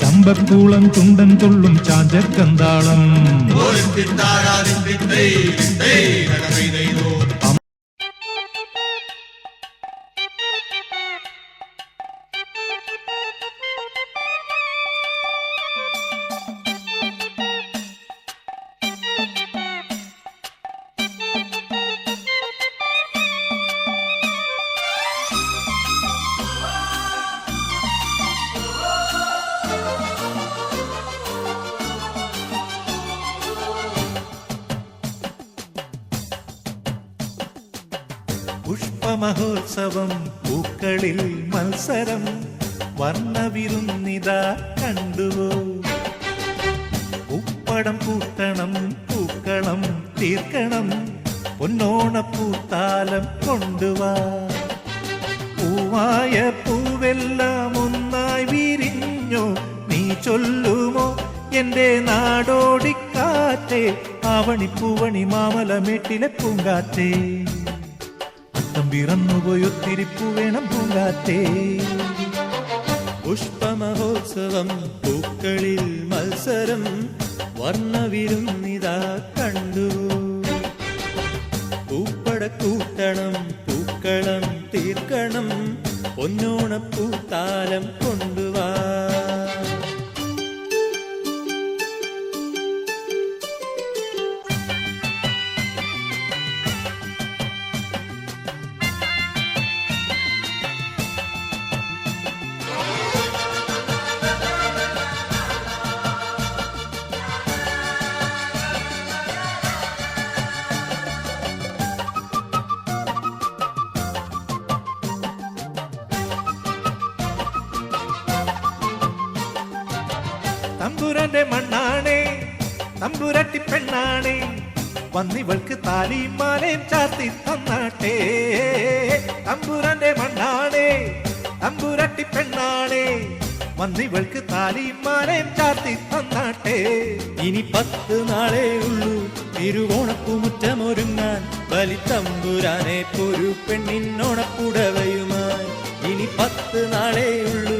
ചമ്പക്കൂളം തുണ്ടൻ തുള്ളും ചാഞ്ചക്കന്താളം. പുഷ്പമഹോത്സവം പൂക്കളിൽ മത്സരം വർണവിരുന്നിതാ കണ്ടുവോ? ഉപ്പടം കൂട്ടണം പൂക്കളം തീർക്കണം പൊന്നോണ പൂത്താലം കൊണ്ടുവാ. പൂവായ പൂവെല്ലാം ഒന്നായി വിരിഞ്ഞോ? നീ ചൊല്ലുമോ? എന്റെ നാടോടിക്കാറ്റേ ആവണി പൂവണി മാമല മാമലമേട്ടിലെ പൂങ്കാറ്റേ. അത്തം പിറന്നുപോയി വേണം പൂങ്കാറ്റേ. പുഷ്പമഹോത്സവം പൂക്കളിൽ മത്സരം വർണവിരുന്നിതാ കണ്ടു. പൂപ്പട കൂട്ടണം പൂക്കളം തീർക്കണം ഒന്നോണപ്പൂത്താലം കൊണ്ടുവാ. തമ്പുരാന്റെ മണ്ണാണേ തമ്പുരട്ടി പെണ്ണാണേ വന്നിവൾക്ക് താലിയും മാലയും ചാർത്തി തന്നാട്ടെ. തമ്പുരാന്റെ മണ്ണാണേ തമ്പുരട്ടി പെണ്ണാണേ വന്നിവൾക്ക് താലിയും മാലയും ചാർത്തി തന്നാട്ടെ. ഇനി പത്ത് നാളേ ഉള്ളൂ തിരുവോണപ്പൂമുറ്റമൊരുങ്ങാൻ ബലിത്തമ്പുരാനെ പൊരു പെണ്ണിനോണപ്പുടവയുമായി ഇനി പത്ത് നാളേ ഉള്ളൂ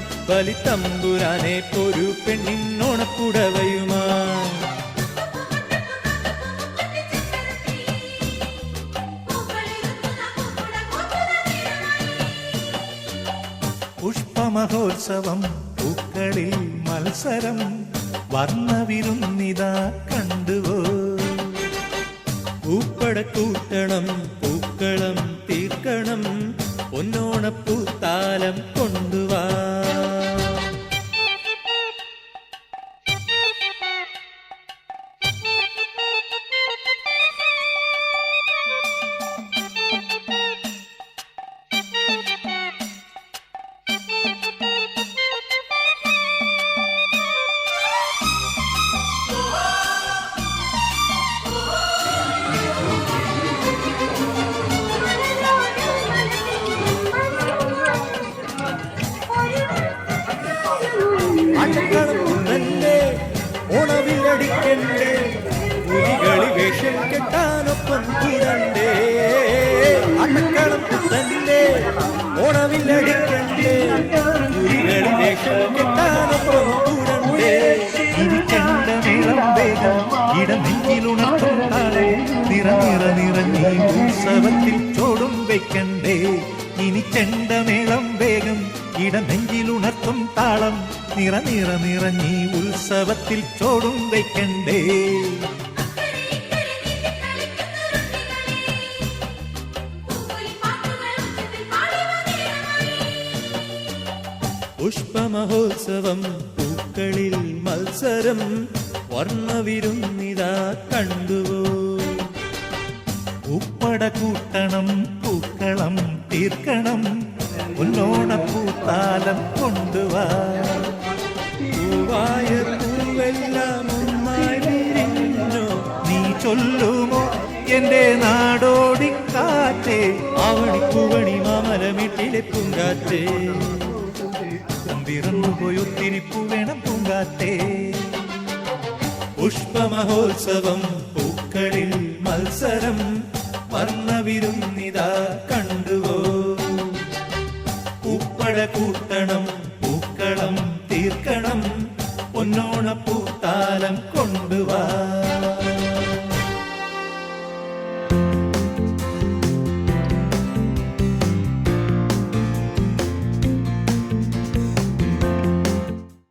തിരുവോണപ്പൂമുറ്റമൊരുങ്ങാൻ ബലിത്തമ്പുരാനെ പൊരു പെണ്ണിനോണപ്പുടവയുമായി പുഷ്പമഹോത്സവം പൂക്കളിൽ മത്സരം വർണവിരുന്നിതാ കണ്ടുവോ? പൂപ്പട കൂട്ടണം പൂക്കളം തീർക്കണം പൊന്നോണപ്പൂത്താലം പുലികളി വേഷം കെട്ടാനൊപ്പം കൂടണ്ടേ അട്ടക്കളപ്പുന്നല്ലേ ഓണവില്ലടിക്കണ്ടേ. പുലികളി വേഷം കെട്ടാനൊപ്പം കൂടണ്ടേ ഇരിക്കണ്ട ചെണ്ടമേളം വേഗം ഇടനെഞ്ചിലുണർത്തും താളെ. നിറ നിറ നിറഞ്ഞി ഉത്സവത്തിൽ ചോടും വെക്കണ്ടേ. ഇനി ചെണ്ടമേളം വേഗം ഇടനെഞ്ചിലുണർത്തും താളം. നിറ നിറ നിറഞ്ഞി ഉത്സവത്തിൽ ചോടും വയ്ക്കണ്ടേ. പുഷ്പമഹോത്സവം പൂക്കളിൽ മത്സരം. വർണവിരുന്നിതാ കണ്ടുവോ? ഉപ്പട കൂട്ടണം പൂക്കളം തീർക്കണം. ഉന്നോണപ്പൂത്താലം കൊണ്ടുവാ. പൂവായ പൂവെല്ലാം ഒന്നായി നീ ചൊല്ലുമോ എന്റെ നാടോടിക്കാറ്റേ ആവണിപ്പൂവണി മാമലമിട്ടിലെ പൂങ്കാറ്റേ. പിറന്നുപോയി ഒത്തിരി പൂവേണം പൂങ്കാറ്റേ. പുഷ്പമഹോത്സവം പൂക്കളിൽ മത്സരം. വർണ പൂപ്പട